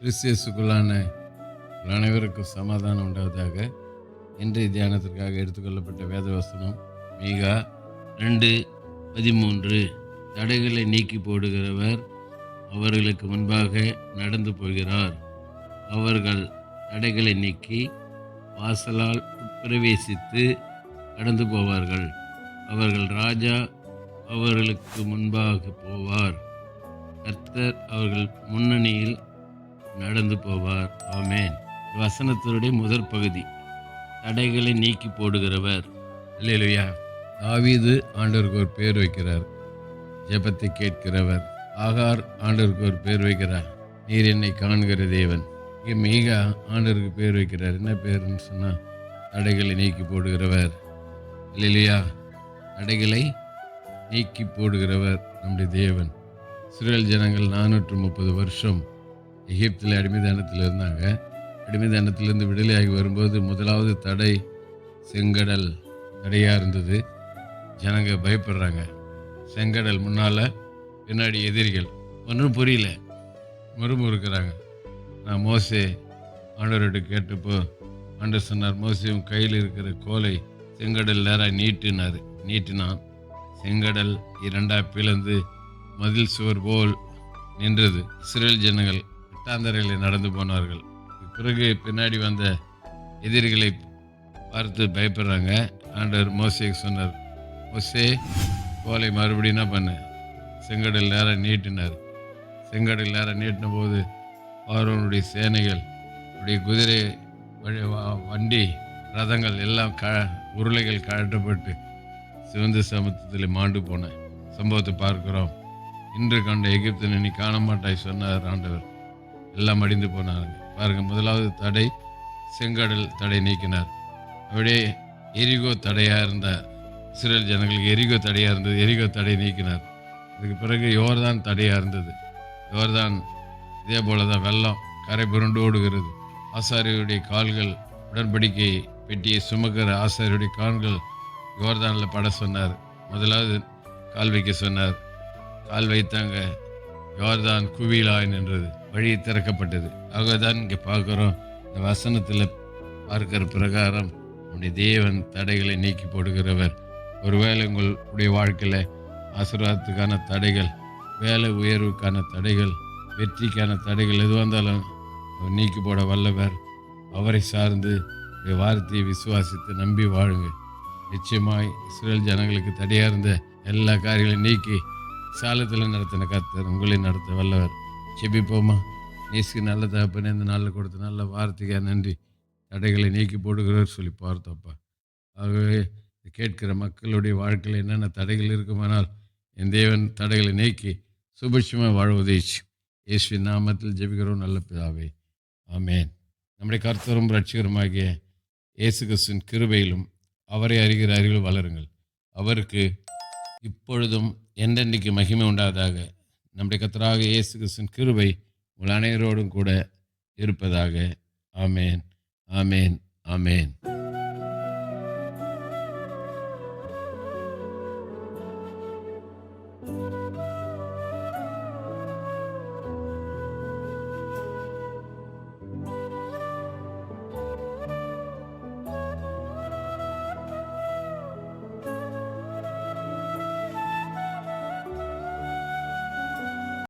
கிறிஸ்தியஸுக்குள்ளான அனைவருக்கும் சமாதானம் உண்டாவதாக. இன்றைய தியானத்திற்காக எடுத்துக்கொள்ளப்பட்ட வேத வசனம் மீகா ரெண்டு பதிமூன்று. தடைகளை நீக்கி போடுகிறவர் அவர்களுக்கு முன்பாக நடந்து போகிறார். அவர்கள் தடைகளை நீக்கி வாசலால் உட்பிரவேசித்து கடந்து போவார்கள். அவர்கள் ராஜா அவர்களுக்கு முன்பாக போவார். கர்த்தர் அவர்கள் முன்னணியில் நடந்து போவார். ஆமேன். வசனத்தினுடைய முதற் பகுதி. தடைகளை நீக்கி போடுகிறவர். இல்லையா தாவீது ஆண்டவருக்கு ஒரு பேர் வைக்கிறார். ஜெபத்தை கேட்கிறவர். ஆகார் ஆண்டவருக்கு ஒரு பேர் வைக்கிறார். நீர் என்னை காண்கிற தேவன். இங்கே மீகா ஆண்டவருக்கு பேர் வைக்கிறார். என்ன பேருன்னு சொன்னால் தடைகளை நீக்கி போடுகிறவர். இல்லையா தடைகளை நீக்கி போடுகிறவர் நம்முடைய தேவன். சிறுவல் ஜனங்கள் நானூற்று முப்பது வருஷம் எகிப்தில் அடிமைதானத்தில் இருந்தாங்க. அடிமைதானத்திலிருந்து விடுதலையாகி வரும்போது முதலாவது தடை செங்கடல் தடையாக இருந்தது. ஜனங்க பயப்படுறாங்க. செங்கடல் முன்னால் பின்னாடி எதிரிகள். ஒன்றும் புரியல. முறுமுறுக்கிறாங்க நான் மோசே ஆண்டவர்கிட்ட கேட்டப்போ ஆண்டர் சொன்னார் மோசையும் கையில் இருக்கிற கோலை செங்கடல் நேராக நீட்டினார். நீட்டினான். செங்கடல் இரண்டாக பிளந்து மதில் சுவர் போல் நின்றது. இஸ்ரேல் ஜனங்கள் வட்டாந்தரையில் நடந்து போனார்கள். பிறகு பின்னாடி வந்த எதிரிகளை பார்த்து பயப்படுறாங்க. ஆண்டவர் மோசேக்கு சொன்னார் மோசே கோலை மறுபடியும் என்ன பண்ண? செங்கடல் நேரம் நீட்டினார். செங்கடல் நேரம் நீட்டின போது பார்வனுடைய சேனைகள் உடைய குதிரை வழி- வண்டி ரதங்கள் எல்லாம் க உருளைகள் கழட்டப்பட்டு சிவந்த சமத்துவத்தில் மாண்டு போன சம்பவத்தை பார்க்கிறோம். இன்று கண்ட எகிப்தினை நீ காண மாட்டாய் சொன்னார் ஆண்டவர். எல்லாம் அடிந்து போனாங்க பாருங்கள் முதலாவது தடை செங்கடல் தடை நீக்கினார். அப்படியே எரிகோ தடையாக இருந்தார் இஸ்ரேல் ஜனங்களுக்கு எரிகோ தடையாக இருந்தது எரிகோ தடை நீக்கினார். அதுக்கு பிறகு யோர்தான் தடையாக இருந்தது. யோர்தான் இதே போல தான் வெள்ளம் கரை புரண்டு ஓடுகிறது. ஆசாரியுடைய கால்கள் உடன்படிக்கை பெட்டியை சுமக்கிற ஆசாரியுடைய கால்கள் யோர்தானில் பட சொன்னார். முதலாவது கால் வைக்க சொன்னார். கால் வைத்தாங்க யோர்தான் குவிலாய் நின்றது. வழி திறக்கப்பட்டது. ஆகதான் இங்கே பார்க்குறோம். இந்த வசனத்தில் பார்க்கிற பிரகாரம் நம்முடைய தேவன் தடைகளை நீக்கி போடுகிறவர். ஒருவேளை உங்களுடைய வாழ்க்கையில் ஆசீர்வாதத்துக்கான தடைகள் வேலை உயர்வுக்கான தடைகள் வெற்றிக்கான தடைகள் எதுவாக இருந்தாலும் அவர் நீக்கி போட வல்லவர். அவரை சார்ந்து வார்த்தையை விசுவாசித்து நம்பி வாழுங்க நிச்சயமாய் இஸ்ரேல் ஜனங்களுக்கு தடையாக இருந்த எல்லா காரியங்களையும் நீக்கி சாலத்தில் நடத்தின கர்த்தர் உங்களை நடத்த வல்லவர். செபிப்போமா நேசுக்கு நல்ல தகப்பனே இந்த நாளில் கொடுத்த நல்ல வார்த்தைக்காக நன்றி. தடைகளை நீக்கி போடுகிறவர் சொல்லி பார்த்தப்பா. ஆகவே கேட்கிற மக்களுடைய வாழ்க்கையில் என்னென்ன தடைகள் இருக்குமானால் என் தேவன் தடைகளை நீக்கி சுபிட்சமாக வாழ உதவிச்சு நாமத்தில் ஜெபிக்கிறோம் நல்ல பிதாவே. ஆமேன். நம்முடைய கர்த்தரும் ரட்சிகருமாகிய இயேசு கிறிஸ்துவின் கிருபையிலும் அவரை அறிகிற அறிவில் வளருங்கள். அவருக்கு இப்பொழுதும் என்றென்றைக்கு மகிமை உண்டாவதாக நம்முடைய கத்தராக இயேசு கிருஷ்ணன் கிருபை உங்கள் அனைவரோடும் கூட இருப்பதாக. ஆமேன். ஆமேன். ஆமேன்.